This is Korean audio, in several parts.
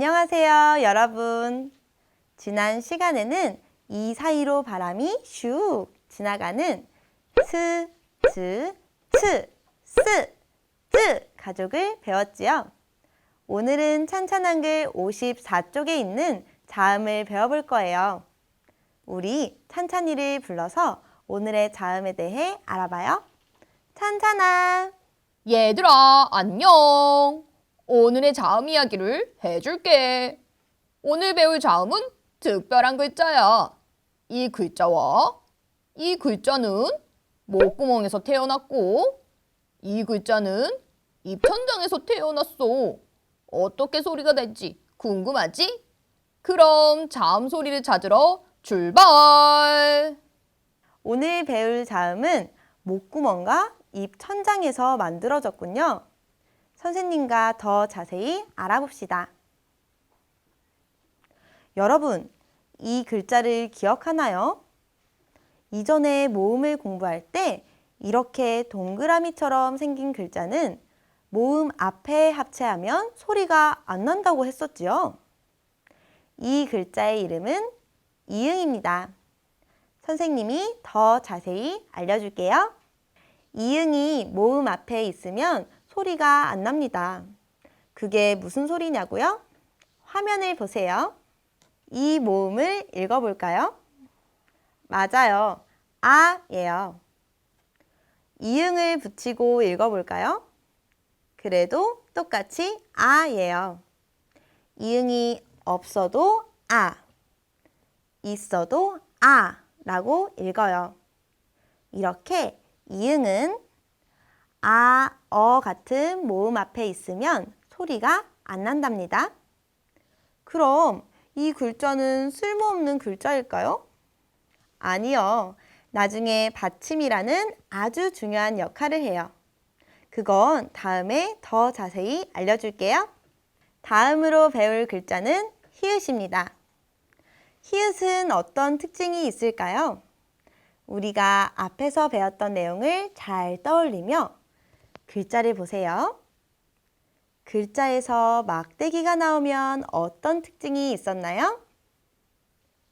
안녕하세요, 여러분. 지난 시간에는 이 사이로 바람이 슉 지나가는 스, 즈, 츠, 스, 쯔 가족을 배웠지요. 오늘은 찬찬한글 54쪽에 있는 자음을 배워볼 거예요. 우리 찬찬이를 불러서 오늘의 자음에 대해 알아봐요. 찬찬아, 얘들아, 안녕. 오늘의 자음 이야기를 해줄게. 오늘 배울 자음은 특별한 글자야. 이 글자와 이 글자는 목구멍에서 태어났고, 이 글자는 입천장에서 태어났어. 어떻게 소리가 될지 궁금하지? 그럼 자음 소리를 찾으러 출발! 오늘 배울 자음은 목구멍과 입 천장에서 만들어졌군요. 선생님과 더 자세히 알아봅시다. 여러분, 이 글자를 기억하나요? 이전에 모음을 공부할 때 이렇게 동그라미처럼 생긴 글자는 모음 앞에 합체하면 소리가 안 난다고 했었지요. 이 글자의 이름은 이응입니다. 선생님이 더 자세히 알려줄게요. 이응이 모음 앞에 있으면 소리가 안 납니다. 그게 무슨 소리냐고요? 화면을 보세요. 이 모음을 읽어볼까요? 맞아요. 아예요. 이응을 붙이고 읽어볼까요? 그래도 똑같이 아예요. 이응이 없어도 아, 있어도 아 라고 읽어요. 이렇게 이응은 아, 어 같은 모음 앞에 있으면 소리가 안 난답니다. 그럼 이 글자는 쓸모없는 글자일까요? 아니요. 나중에 받침이라는 아주 중요한 역할을 해요. 그건 다음에 더 자세히 알려줄게요. 다음으로 배울 글자는 히읗입니다. 히읗은 어떤 특징이 있을까요? 우리가 앞에서 배웠던 내용을 잘 떠올리며 글자를 보세요. 글자에서 막대기가 나오면 어떤 특징이 있었나요?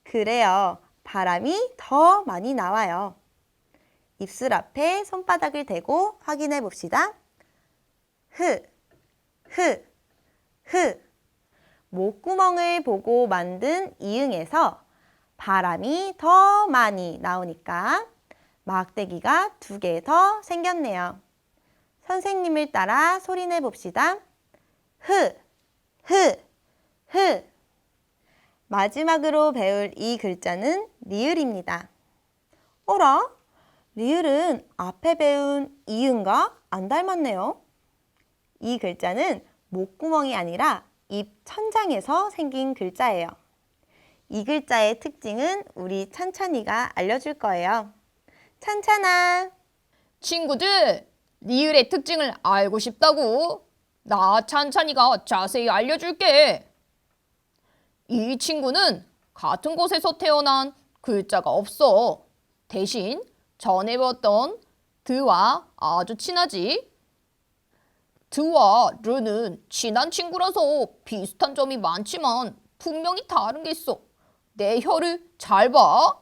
그래요. 바람이 더 많이 나와요. 입술 앞에 손바닥을 대고 확인해 봅시다. 흐, 흐, 흐. 목구멍을 보고 만든 이응에서 바람이 더 많이 나오니까 막대기가 두 개 더 생겼네요. 선생님을 따라 소리내 봅시다. 흐, 흐, 흐. 마지막으로 배울 이 글자는 리을입니다. 어라? 리을은 앞에 배운 이응과 안 닮았네요. 이 글자는 목구멍이 아니라 입 천장에서 생긴 글자예요. 이 글자의 특징은 우리 찬찬이가 알려줄 거예요. 찬찬아, 친구들, 리을의 특징을 알고 싶다고? 나 찬찬이가 자세히 알려줄게. 이 친구는 같은 곳에서 태어난 글자가 없어. 대신 전에 배웠던 드와 아주 친하지. 드와 르는 친한 친구라서 비슷한 점이 많지만 분명히 다른 게 있어. 내 혀를 잘 봐.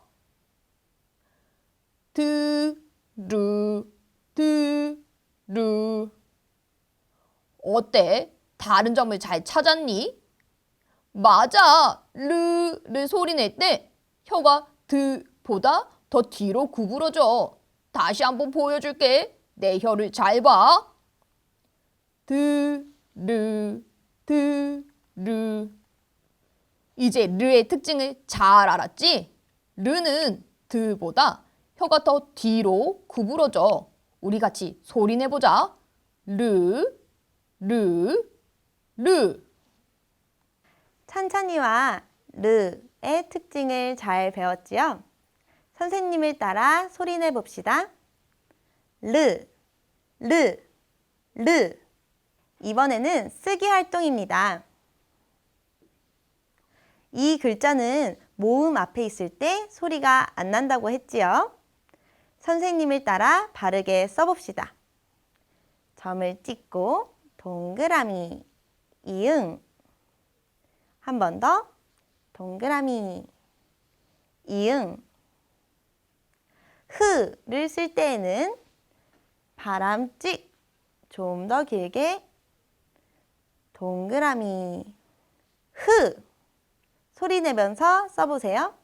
드, 르, 드, 르. 어때? 다른 점을 잘 찾았니? 맞아. 르를 소리 낼 때 혀가 드보다 더 뒤로 구부러져. 다시 한번 보여줄게. 내 혀를 잘 봐. 드, 르, 드, 르. 이제 르의 특징을 잘 알았지? 르는 드보다 혀가 더 뒤로 구부러져. 우리 같이 소리 내보자. 르, 르, 르. 찬찬이와 르의 특징을 잘 배웠지요? 선생님을 따라 소리 내 봅시다. 르, 르, 르. 이번에는 쓰기 활동입니다. 이 글자는 모음 앞에 있을 때 소리가 안 난다고 했지요. 선생님을 따라 바르게 써봅시다. 점을 찍고 동그라미, 이응. 한 번 더. 동그라미. 이응. 흐를 쓸 때에는 바람 찍 좀 더 길게 동그라미 흐 소리 내면서 써보세요.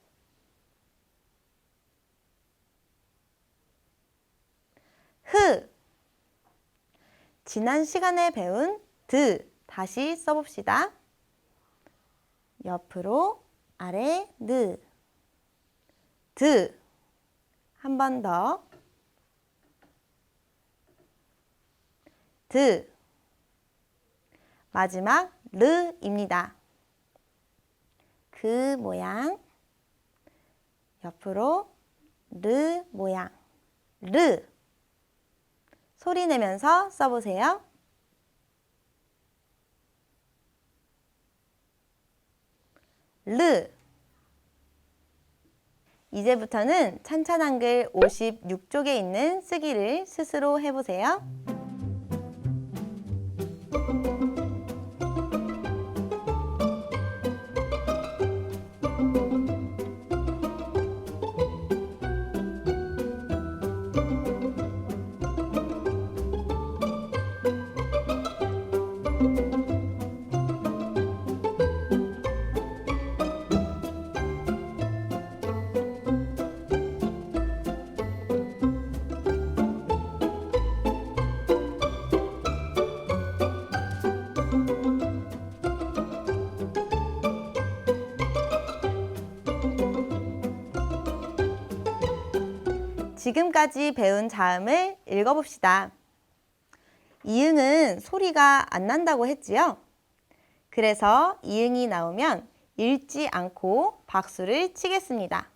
흐. 지난 시간에 배운 드. 다시 써봅시다. 옆으로 아래 느. 드. 한 번 더. 드. 마지막 르입니다. 그 모양. 옆으로 르 모양. 르 소리 내면서 써보세요. 르 이제부터는 찬찬 한글 56쪽에 있는 쓰기를 스스로 해보세요. 지금까지 배운 자음을 읽어봅시다. 이응은 소리가 안 난다고 했지요? 그래서 이응이 나오면 읽지 않고 박수를 치겠습니다.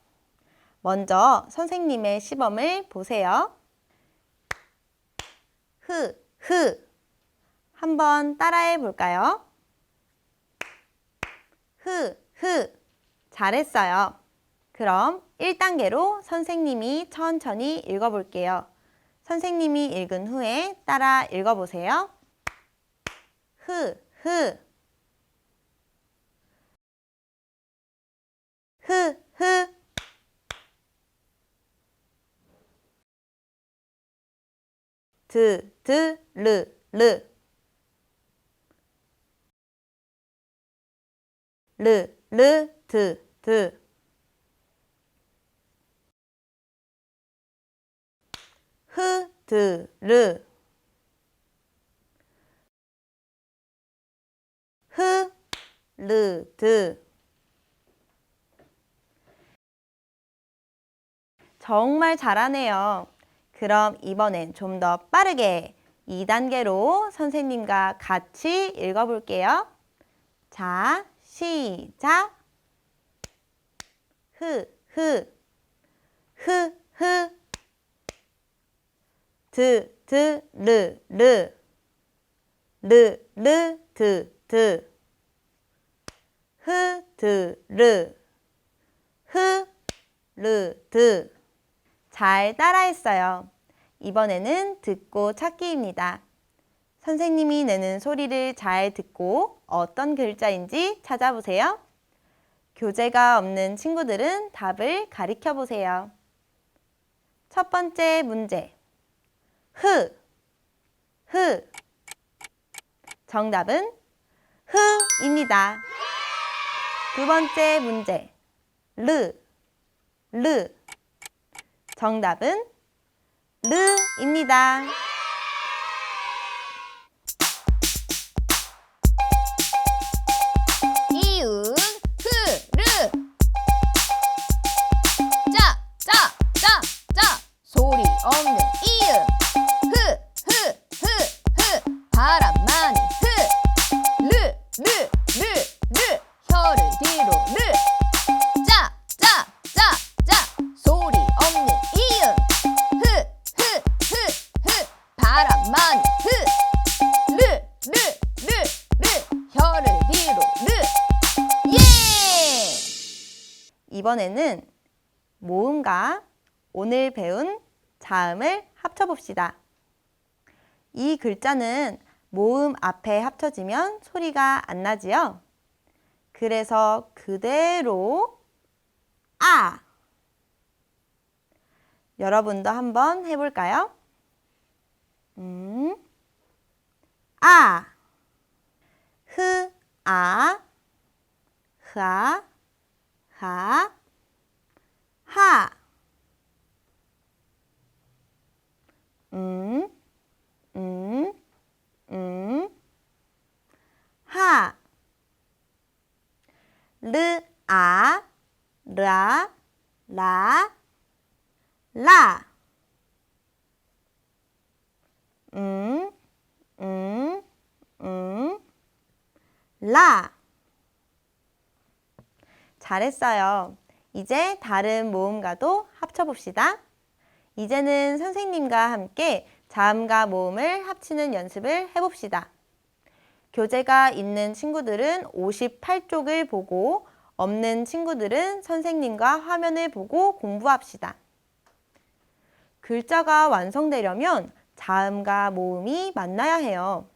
먼저 선생님의 시범을 보세요. 흐, 흐. 한번 따라해 볼까요? 흐, 흐. 잘했어요. 그럼 1단계로 선생님이 천천히 읽어볼게요. 선생님이 읽은 후에 따라 읽어보세요. 흐, 흐. 흐, 흐. 드, 드, 르, 르. 르, 르, 드, 드. 흐, 드, 르. 흐, 르, 드. 정말 잘하네요. 그럼 이번엔 좀 더 빠르게 2단계로 선생님과 같이 읽어볼게요. 자, 시작. 흐, 흐. 흐, 흐. 드, 드, 르, 르. 르, 르, 드, 드. 흐, 드, 르. 흐, 르, 드. 잘 따라했어요. 이번에는 듣고 찾기입니다. 선생님이 내는 소리를 잘 듣고 어떤 글자인지 찾아보세요. 교재가 없는 친구들은 답을 가리켜 보세요. 첫 번째 문제. 흐, 흐. 정답은 흐입니다. 두 번째 문제. 르, 르. 정답은 르입니다. 이번에는 모음과 오늘 배운 자음을 합쳐봅시다. 이 글자는 모음 앞에 합쳐지면 소리가 안 나지요? 그래서 그대로 아. 여러분도 한번 해볼까요? 음, 아, 흐, 아, 흐아, 하, 하, 음, 음, 음, 하, 르, 아, 라, 라, 라, 음, 음, 음, 라. 잘했어요. 이제 다른 모음과도 합쳐봅시다. 이제는 선생님과 함께 자음과 모음을 합치는 연습을 해봅시다. 교재가 있는 친구들은 58쪽을 보고 없는 친구들은 선생님과 화면을 보고 공부합시다. 글자가 완성되려면 자음과 모음이 만나야 해요.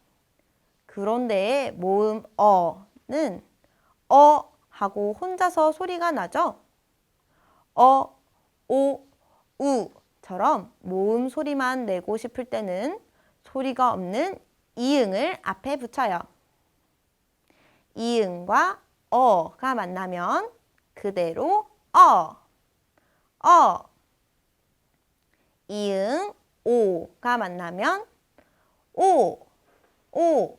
그런데 모음 어는 어 하고 혼자서 소리가 나죠? 어, 오, 우처럼 모음 소리만 내고 싶을 때는 소리가 없는 이응을 앞에 붙여요. 이응과 어가 만나면 그대로 어, 어. 이응, 오가 만나면 오, 오.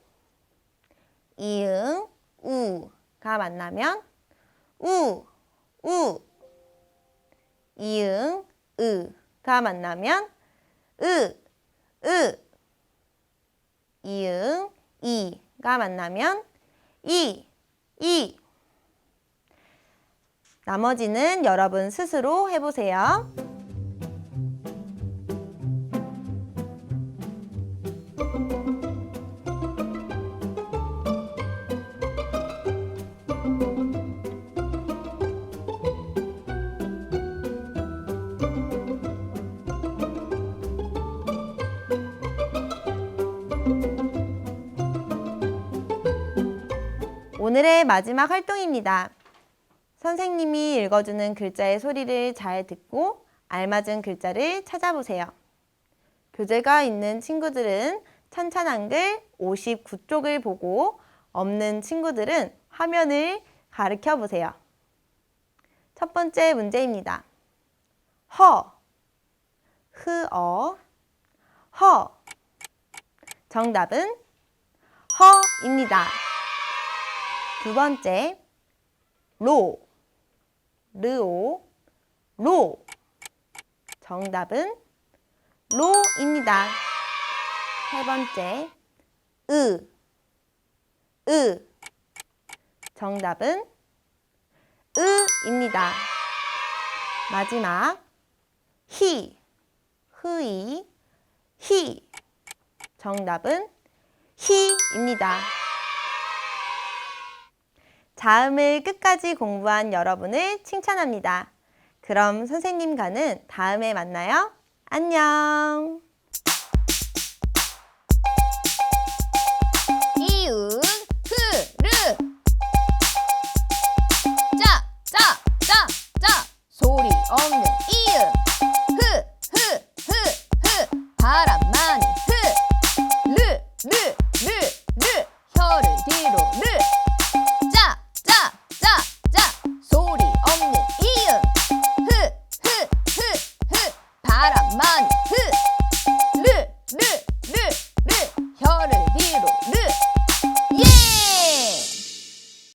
이응, 우가 만나면 우, 우. 이응, 으가 만나면 으, 으. 이응, 이가 만나면 이, 이. 나머지는 여러분 스스로 해보세요. 오늘의 마지막 활동입니다. 선생님이 읽어주는 글자의 소리를 잘 듣고 알맞은 글자를 찾아보세요. 교재가 있는 친구들은 찬찬 한글 59쪽을 보고 없는 친구들은 화면을 가르쳐 보세요. 첫 번째 문제입니다. 허, 흐어, 허. 정답은 허입니다. 두 번째, 로, 르오, 로. 정답은 로입니다. 세 번째, 으, 으. 정답은 으입니다. 마지막, 히, 흐이, 히. 정답은 히입니다. 자음을 끝까지 공부한 여러분을 칭찬합니다. 그럼 선생님과는 다음에 만나요. 안녕. 이응 흐르 소리 없는 이